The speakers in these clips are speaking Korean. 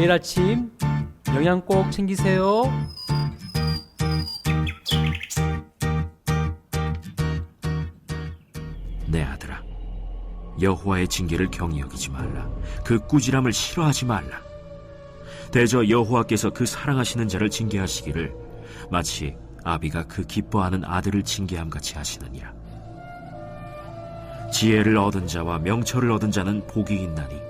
매일 아침 영양 꼭 챙기세요. 내 아들아, 여호와의 징계를 경히 여기지 말라. 그 꾸지람을 싫어하지 말라. 대저 여호와께서 그 사랑하시는 자를 징계하시기를 마치 아비가 그 기뻐하는 아들을 징계함 같이 하시느니라. 지혜를 얻은 자와 명철을 얻은 자는 복이 있나니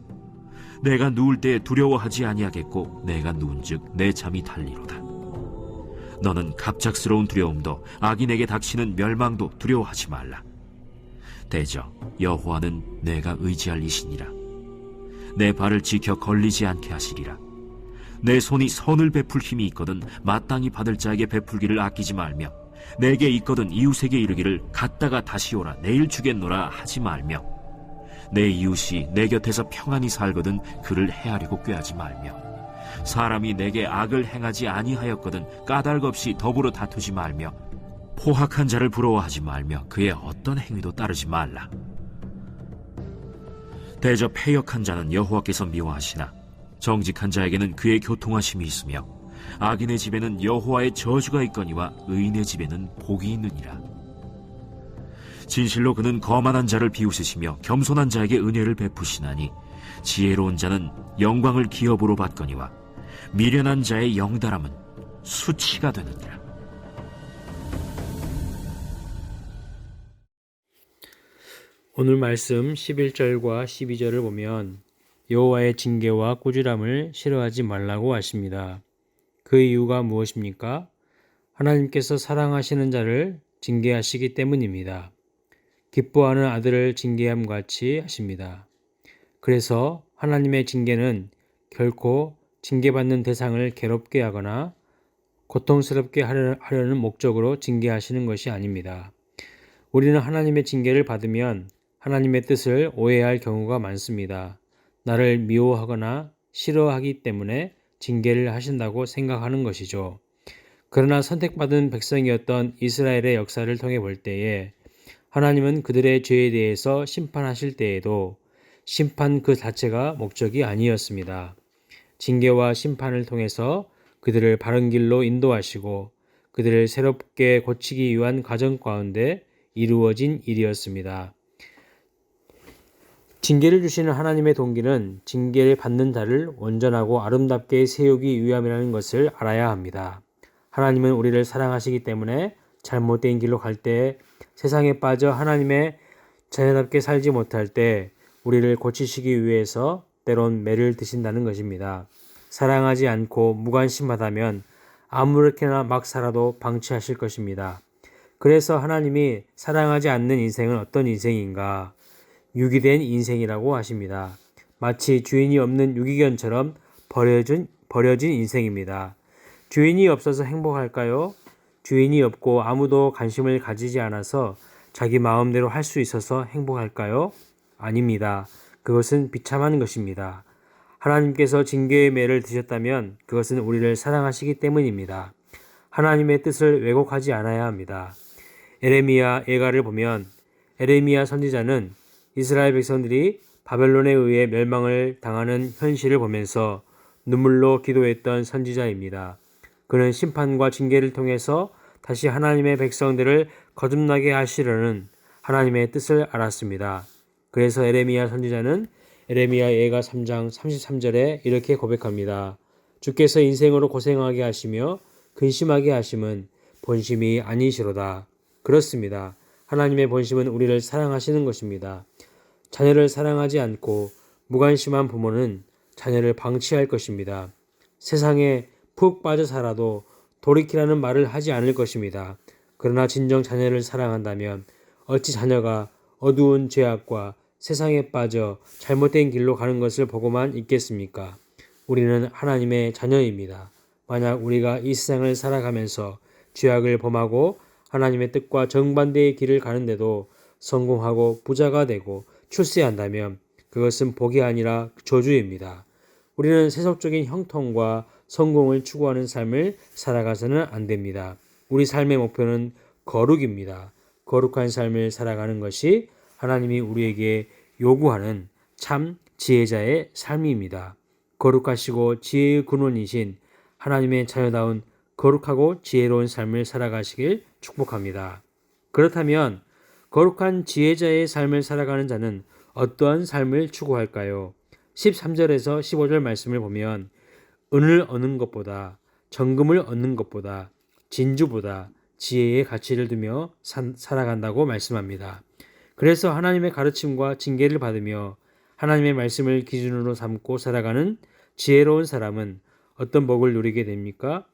내가 누울 때에 두려워하지 아니하겠고 내가 누운즉 내 잠이 달리로다. 너는 갑작스러운 두려움도 악인에게 닥치는 멸망도 두려워하지 말라. 대저 여호와는 내가 의지할 이시니라. 내 발을 지켜 걸리지 않게 하시리라. 내 손이 선을 베풀 힘이 있거든 마땅히 받을 자에게 베풀기를 아끼지 말며 내게 있거든 이웃에게 이르기를 갔다가 다시 오라 내일 주겠노라 하지 말며 내 이웃이 내 곁에서 평안히 살거든 그를 헤아리고 꾀하지 말며 사람이 내게 악을 행하지 아니하였거든 까닭 없이 더불어 다투지 말며 포악한 자를 부러워하지 말며 그의 어떤 행위도 따르지 말라. 대저 패역한 자는 여호와께서 미워하시나 정직한 자에게는 그의 교통하심이 있으며 악인의 집에는 여호와의 저주가 있거니와 의인의 집에는 복이 있느니라. 진실로 그는 거만한 자를 비웃으시며 겸손한 자에게 은혜를 베푸시나니 지혜로운 자는 영광을 기업으로 받거니와 미련한 자의 영달함은 수치가 되느니라. 오늘 말씀 11절과 12절을 보면 여호와의 징계와 꾸지람을 싫어하지 말라고 하십니다. 그 이유가 무엇입니까? 하나님께서 사랑하시는 자를 징계하시기 때문입니다. 기뻐하는 아들을 징계함 같이 하십니다. 그래서 하나님의 징계는 결코 징계받는 대상을 괴롭게 하거나 고통스럽게 하려는 목적으로 징계하시는 것이 아닙니다. 우리는 하나님의 징계를 받으면 하나님의 뜻을 오해할 경우가 많습니다. 나를 미워하거나 싫어하기 때문에 징계를 하신다고 생각하는 것이죠. 그러나 선택받은 백성이었던 이스라엘의 역사를 통해 볼 때에 하나님은 그들의 죄에 대해서 심판하실 때에도 심판 그 자체가 목적이 아니었습니다. 징계와 심판을 통해서 그들을 바른 길로 인도하시고 그들을 새롭게 고치기 위한 과정 가운데 이루어진 일이었습니다. 징계를 주시는 하나님의 동기는 징계를 받는 자를 온전하고 아름답게 세우기 위함이라는 것을 알아야 합니다. 하나님은 우리를 사랑하시기 때문에 잘못된 길로 갈때 세상에 빠져 하나님의 자녀답게 살지 못할 때 우리를 고치시기 위해서 때론 매를 드신다는 것입니다. 사랑하지 않고 무관심하다면 아무렇게나 막 살아도 방치하실 것입니다. 그래서 하나님이 사랑하지 않는 인생은 어떤 인생인가? 유기된 인생이라고 하십니다. 마치 주인이 없는 유기견처럼 버려진, 버려진 인생입니다. 주인이 없어서 행복할까요? 주인이 없고 아무도 관심을 가지지 않아서 자기 마음대로 할 수 있어서 행복할까요? 아닙니다. 그것은 비참한 것입니다. 하나님께서 징계의 매를 드셨다면 그것은 우리를 사랑하시기 때문입니다. 하나님의 뜻을 왜곡하지 않아야 합니다. 에레미야 예가를 보면 에레미야 선지자는 이스라엘 백성들이 바벨론에 의해 멸망을 당하는 현실을 보면서 눈물로 기도했던 선지자입니다. 그는 심판과 징계를 통해서 다시 하나님의 백성들을 거듭나게 하시려는 하나님의 뜻을 알았습니다. 그래서 에레미야 선지자는 에레미야 예가 3장 33절에 이렇게 고백합니다. 주께서 인생으로 고생하게 하시며 근심하게 하심은 본심이 아니시로다. 그렇습니다. 하나님의 본심은 우리를 사랑하시는 것입니다. 자녀를 사랑하지 않고 무관심한 부모는 자녀를 방치할 것입니다. 세상에 푹 빠져 살아도 돌이키라는 말을 하지 않을 것입니다. 그러나 진정 자녀를 사랑한다면 어찌 자녀가 어두운 죄악과 세상에 빠져 잘못된 길로 가는 것을 보고만 있겠습니까? 우리는 하나님의 자녀입니다. 만약 우리가 이 세상을 살아가면서 죄악을 범하고 하나님의 뜻과 정반대의 길을 가는데도 성공하고 부자가 되고 출세한다면 그것은 복이 아니라 저주입니다. 우리는 세속적인 형통과 성공을 추구하는 삶을 살아가서는 안 됩니다. 우리 삶의 목표는 거룩입니다. 거룩한 삶을 살아가는 것이 하나님이 우리에게 요구하는 참 지혜자의 삶입니다. 거룩하시고 지혜의 근원이신 하나님의 자녀다운 거룩하고 지혜로운 삶을 살아가시길 축복합니다. 그렇다면 거룩한 지혜자의 삶을 살아가는 자는 어떠한 삶을 추구할까요? 13절에서 15절 말씀을 보면 은을 얻는 것보다 정금을 얻는 것보다 진주보다 지혜의 가치를 두며 산- 살아간다고 말씀합니다. 그래서 하나님의 가르침과 징계를 받으며 하나님의 말씀을 기준으로 삼고 살아가는 지혜로운 사람은 어떤 복을 누리게 됩니까?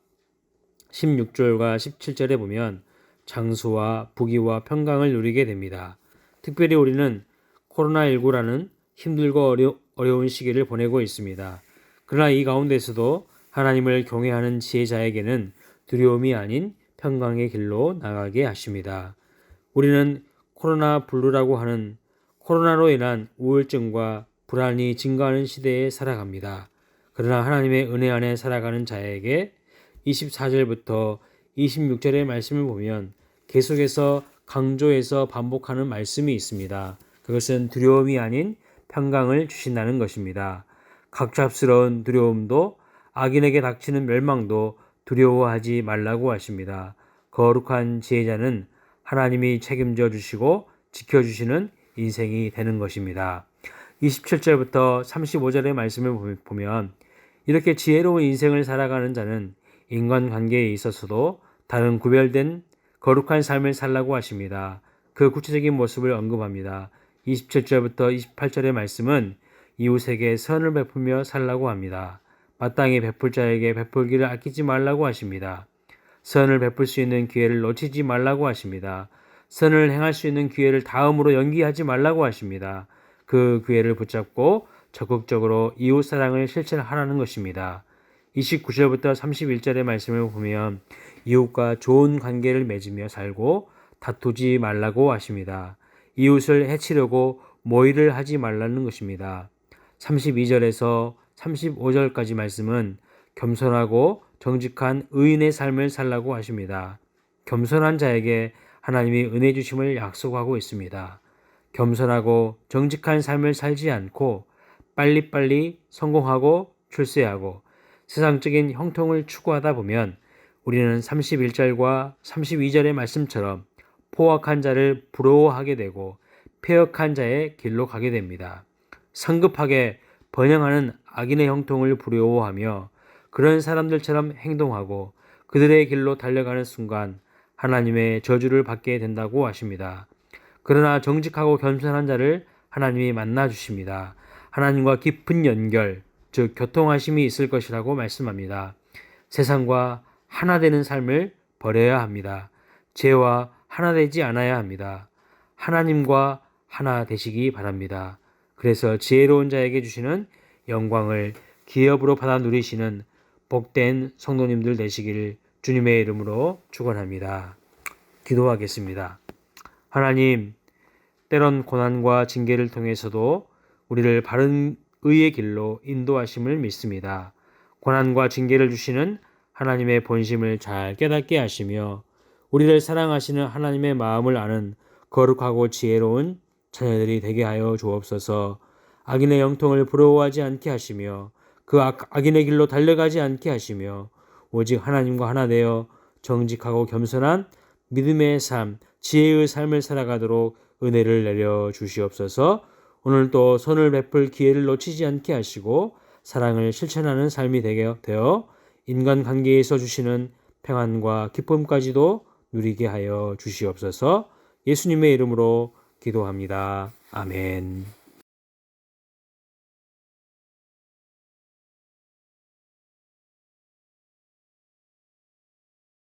16절과 17절에 보면 장수와 부귀와 평강을 누리게 됩니다. 특별히 우리는 코로나19라는 힘들고 어려, 어려운 시기를 보내고 있습니다. 그러나 이 가운데서도 하나님을 경외하는 지혜자에게는 두려움이 아닌 평강의 길로 나가게 하십니다. 우리는 코로나 블루라고 하는 코로나로 인한 우울증과 불안이 증가하는 시대에 살아갑니다. 그러나 하나님의 은혜 안에 살아가는 자에게 24절부터 26절의 말씀을 보면 계속해서 강조해서 반복하는 말씀이 있습니다. 그것은 두려움이 아닌 평강을 주신다는 것입니다. 각잡스러운 두려움도 악인에게 닥치는 멸망도 두려워하지 말라고 하십니다. 거룩한 지혜자는 하나님이 책임져 주시고 지켜주시는 인생이 되는 것입니다. 27절부터 35절의 말씀을 보면 이렇게 지혜로운 인생을 살아가는 자는 인간관계에 있어서도 다른 구별된 거룩한 삶을 살라고 하십니다. 그 구체적인 모습을 언급합니다. 27절부터 28절의 말씀은 이웃에게 선을 베풀며 살라고 합니다. 마땅히 베풀 자에게 베풀기를 아끼지 말라고 하십니다. 선을 베풀 수 있는 기회를 놓치지 말라고 하십니다. 선을 행할 수 있는 기회를 다음으로 연기하지 말라고 하십니다. 그 기회를 붙잡고 적극적으로 이웃 사랑을 실천하라는 것입니다. 29절부터 31절의 말씀을 보면 이웃과 좋은 관계를 맺으며 살고 다투지 말라고 하십니다. 이웃을 해치려고 모의를 하지 말라는 것입니다. 32절에서 35절까지 말씀은 겸손하고 정직한 의인의 삶을 살라고 하십니다. 겸손한 자에게 하나님이 은혜 주심을 약속하고 있습니다. 겸손하고 정직한 삶을 살지 않고 빨리빨리 성공하고 출세하고 세상적인 형통을 추구하다 보면 우리는 31절과 32절의 말씀처럼 포악한 자를 부러워하게 되고 폐역한 자의 길로 가게 됩니다. 성급하게 번영하는 악인의 형통을 부러워하며 그런 사람들처럼 행동하고 그들의 길로 달려가는 순간 하나님의 저주를 받게 된다고 하십니다. 그러나 정직하고 겸손한 자를 하나님이 만나 주십니다. 하나님과 깊은 연결, 즉 교통하심이 있을 것이라고 말씀합니다. 세상과 하나 되는 삶을 버려야 합니다. 죄와 하나 되지 않아야 합니다. 하나님과 하나 되시기 바랍니다. 그래서 지혜로운 자에게 주시는 영광을 기업으로 받아 누리시는 복된 성도님들 되시기를 주님의 이름으로 축원합니다. 기도하겠습니다. 하나님, 때론 고난과 징계를 통해서도 우리를 바른 의의 길로 인도하심을 믿습니다. 고난과 징계를 주시는 하나님의 본심을 잘 깨닫게 하시며 우리를 사랑하시는 하나님의 마음을 아는 거룩하고 지혜로운 자녀들이 되게 하여 주옵소서. 악인의 영통을 부러워하지 않게 하시며 그 악, 악인의 길로 달려가지 않게 하시며 오직 하나님과 하나 되어 정직하고 겸손한 믿음의 삶, 지혜의 삶을 살아가도록 은혜를 내려 주시옵소서. 오늘 또 손을 베풀 기회를 놓치지 않게 하시고 사랑을 실천하는 삶이 되게 되어 인간 관계에서 주시는 평안과 기쁨까지도 누리게 하여 주시옵소서 예수님의 이름으로 기도합니다. 아멘.